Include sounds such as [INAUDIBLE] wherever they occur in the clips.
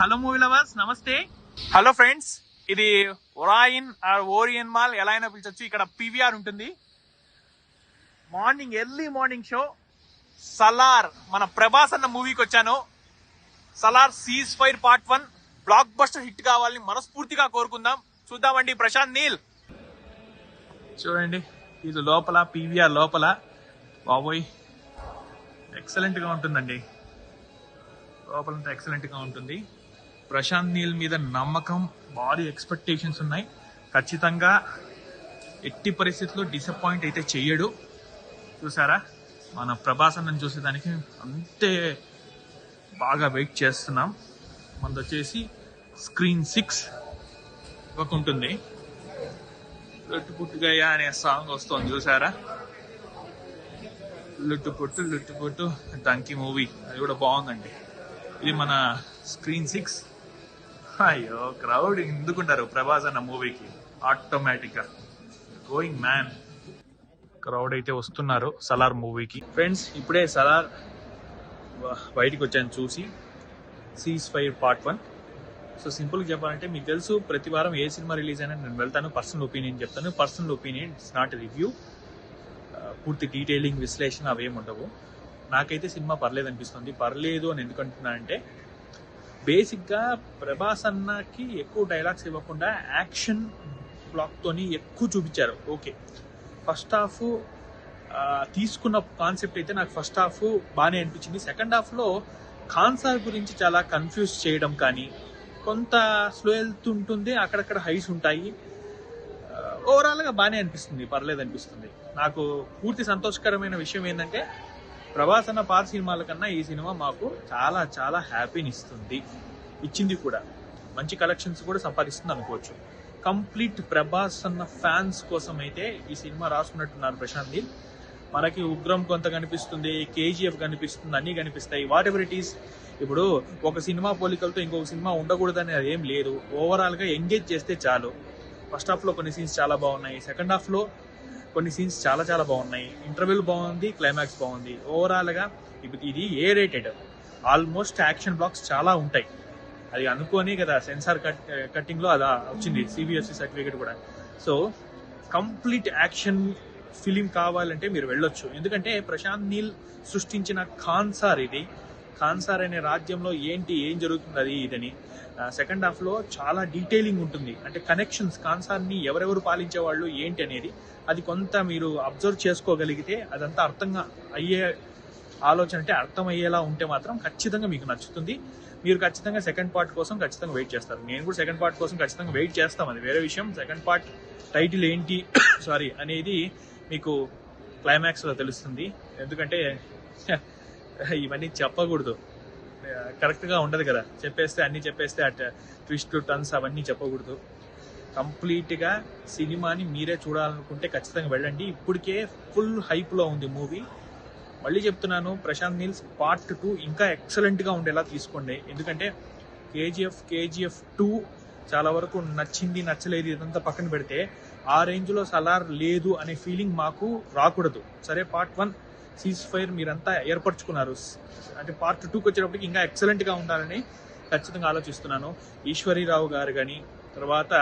Hello movie lovers నమస్తే hello friends ఇది ఒరాయిన్ ఆర్ ఓరియన్ మాల్ ఎలా అయినా పిలిచొచ్చు. ఇక్కడ పీవీఆర్ ఉంటుంది. Morning early morning show Salaar మన ప్రభాస్ అన్న మూవీకి వచ్చాను. Salaar ceasefire part one blockbuster hit కావాలని మనస్ఫూర్తిగా కోరుకుందాం. చూద్దామండి. ప్రశాంత్ నీల్. చూడండి. ఇది లోపల పీవీఆర్ లోపల. బాబోయ్. ఎక్సలెంట్గా ఉంటుందండి. లోపలంతా ఎక్సలెంట్గా ఉంటుంది. ప్రశాంత్ నీల్ మీద నమ్మకం భారీ ఎక్స్పెక్టేషన్స్ ఉన్నాయి. ఖచ్చితంగా ఎట్టి పరిస్థితుల్లో డిసప్పాయింట్ అయితే చెయ్యడు. చూసారా? మన ప్రభాస్ చూసేదానికి అంతే బాగా వెయిట్ చేస్తున్నాం. మనది వచ్చేసి స్క్రీన్ సిక్స్ ఒక ఉంటుంది లొట్టు పుట్టుగయ్య అనే సాంగ్ వస్తుంది. చూసారా? లుట్టు పుట్టు లుట్టు పుట్టు మూవీ. అది కూడా బాగుందండి. ఇది మన స్క్రీన్ సిక్స్ అయ్యో క్రౌడ్ ఎందుకుంటారు ప్రభాస్ అన్న మూవీకి ఆటోమేటిక్గా గోయింగ్ మ్యాన్ క్రౌడ్ అయితే వస్తున్నారు సలార్ మూవీకి ఫ్రెండ్స్ ఇప్పుడే సలార్ బయటికి వచ్చాను చూసి. Ceasefire part one so simple చెప్పాలంటే మీకు తెలుసు ప్రతి వారం ఏ సినిమా రిలీజ్ అయినా నేను వెళ్తాను పర్సనల్ ఒపీనియన్ చెప్తాను. Personal opinion it's not review పూర్తి డీటెయిలింగ్ విశ్లేషణ అవేమి ఉండవు. నాకైతే సినిమా పర్లేదు అనిపిస్తుంది. పర్లేదు అని ఎందుకు అంటున్నానంటే బేసిక్గా ప్రభాస్ అన్నకి ఎక్కువ డైలాగ్స్ ఇవ్వకుండా యాక్షన్ బ్లాక్తోని ఎక్కువ చూపించారు. ఓకే. ఫస్ట్ హాఫ్ తీసుకున్న కాన్సెప్ట్ అయితే నాకు ఫస్ట్ హాఫ్ బాగానే అనిపించింది. సెకండ్ హాఫ్లో కాన్సార్ గురించి చాలా కన్ఫ్యూజ్ చేయడం కానీ కొంత స్లో వెళ్తుంటుంది అక్కడక్కడ హైస్ ఉంటాయి. ఓవరాల్గా బాగానే అనిపిస్తుంది పర్లేదు అనిపిస్తుంది. నాకు పూర్తి సంతోషకరమైన విషయం ఏంటంటే ప్రభాస్ అన్న పాత సినిమాల కన్నా ఈ సినిమా మాకు చాలా చాలా హ్యాపీని ఇస్తుంది ఇచ్చింది కూడా. మంచి కలెక్షన్స్ కూడా సంపాదిస్తుంది అనుకోవచ్చు. కంప్లీట్ ప్రభాస్ అన్న ఫ్యాన్స్ కోసం అయితే ఈ సినిమా రాసుకున్నట్టున్నారు ప్రశాంత్ నీల్. మనకి ఉగ్రం కొంత కనిపిస్తుంది కేజీఎఫ్ కనిపిస్తుంది అన్నీ కనిపిస్తాయి. వాట్ ఎవర్ ఇట్ ఈస్ ఇప్పుడు ఒక సినిమా పోలికలతో ఇంకొక సినిమా ఉండకూడదని అదేం లేదు. ఓవరాల్గా ఎంగేజ్ చేస్తే చాలు. ఫస్ట్ హాఫ్లో కొన్ని సీన్స్ చాలా బాగున్నాయి. సెకండ్ హాఫ్లో కొన్ని సీన్స్ చాలా చాలా బాగున్నాయి. ఇంటర్వ్యూల్ బాగుంది క్లైమాక్స్ బాగుంది. ఓవరాల్గా ఇది A rated almost action blocks చాలా ఉంటాయి. అది అనుకోని కదా సెన్సార్ కట్ కట్టింగ్ అలా వచ్చింది సిబిఎస్ఈ సర్టిఫికేట్ కూడా. సో కంప్లీట్ యాక్షన్ ఫిలిం కావాలంటే మీరు వెళ్ళొచ్చు. ఎందుకంటే ప్రశాంత్ నీల్ సృష్టించిన ఖాన్సార్ ఇది. ఖాన్సార్ అనే రాజ్యంలో ఏంటి ఏం జరుగుతుంది అది ఇదని సెకండ్ హాఫ్లో చాలా డీటెయిలింగ్ ఉంటుంది. అంటే కనెక్షన్స్ కాన్సార్ని ఎవరెవరు పాలించే వాళ్ళు ఏంటి అనేది అది కొంత మీరు అబ్జర్వ్ చేసుకోగలిగితే అదంతా అర్థంగా అయ్యే ఆలోచన అంటే అర్థమయ్యేలా ఉంటే మాత్రం ఖచ్చితంగా మీకు నచ్చుతుంది. మీరు ఖచ్చితంగా సెకండ్ పార్ట్ కోసం ఖచ్చితంగా వెయిట్ చేస్తారు. నేను కూడా సెకండ్ పార్ట్ కోసం ఖచ్చితంగా వెయిట్ చేస్తాం. అది వేరే విషయం. సెకండ్ పార్ట్ టైటిల్ ఏంటి [COUGHS] సారీ అనేది మీకు క్లైమాక్స్లో తెలుస్తుంది. ఎందుకంటే ఇవన్నీ చెప్పకూడదు. కరెక్ట్గా ఉండదు కదా. చెప్పేస్తే అన్ని చెప్పేస్తే అట్ ట్విస్ట్ టన్స్ అవన్నీ చెప్పకూడదు. కంప్లీట్గా సినిమాని మీరే చూడాలనుకుంటే ఖచ్చితంగా వెళ్ళండి. ఇప్పటికే ఫుల్ హైప్లో ఉంది మూవీ. మళ్ళీ చెప్తున్నాను ప్రశాంత్ నీల్స్ పార్ట్ టూ ఇంకా ఎక్సలెంట్గా ఉండేలా తీసుకోండి. ఎందుకంటే కేజీఎఫ్ కేజీఎఫ్ టూ చాలా వరకు నచ్చింది నచ్చలేదు ఇదంతా పక్కన పెడితే ఆ రేంజ్లో సలార్ లేదు అనే ఫీలింగ్ మాకు రాకూడదు. సరే పార్ట్ వన్ సీజ్ ఫైర్ మీరంతా ఏర్పరచుకున్నారు. అంటే పార్ట్ టూకి వచ్చేటప్పటికి ఇంకా ఎక్సలెంట్గా ఉండాలని ఖచ్చితంగా ఆలోచిస్తున్నాను. ఈశ్వరీరావు గారు కానీ తర్వాత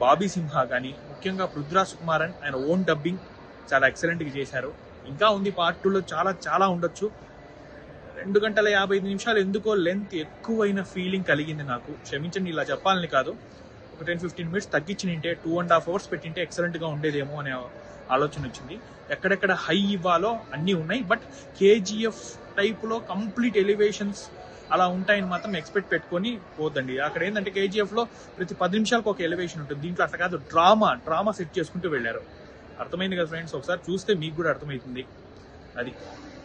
బాబీ సింహ కానీ ముఖ్యంగా పృథ్వరాజ్ కుమారన్ ఆయన ఓన్ డబ్బింగ్ చాలా ఎక్సలెంట్గా చేశారు. ఇంకా ఉంది పార్ట్ టూలో చాలా చాలా ఉండొచ్చు. రెండు గంటల యాభై ఐదు నిమిషాలు ఎందుకో లెంత్ ఎక్కువైన ఫీలింగ్ కలిగింది నాకు. క్షమించండి ఇలా చెప్పాలని కాదు. ఒక టెన్ ఫిఫ్టీన్ మినిట్స్ తగ్గించినింటే టూ అండ్ హాఫ్ అవర్స్ పెట్టింటే ఎక్సలెంట్గా ఉండేదేమో అనే ఆలోచన వచ్చింది. ఎక్కడెక్కడ హై ఇవ్వాలో అన్నీ ఉన్నాయి బట్ కేజీఎఫ్ టైప్లో కంప్లీట్ ఎలివేషన్స్ అలా ఉంటాయని మాత్రం ఎక్స్పెక్ట్ పెట్టుకొని పోద్దండి. అక్కడ ఏంటంటే కేజీఎఫ్లో ప్రతి పది నిమిషాలకు ఒక ఎలివేషన్ ఉంటుంది. దీంట్లో అట్లా కాదు డ్రామా డ్రామా సెట్ చేసుకుంటూ వెళ్ళారు. అర్థమైంది కదా ఫ్రెండ్స్ ఒకసారి చూస్తే మీకు కూడా అర్థమవుతుంది. అది.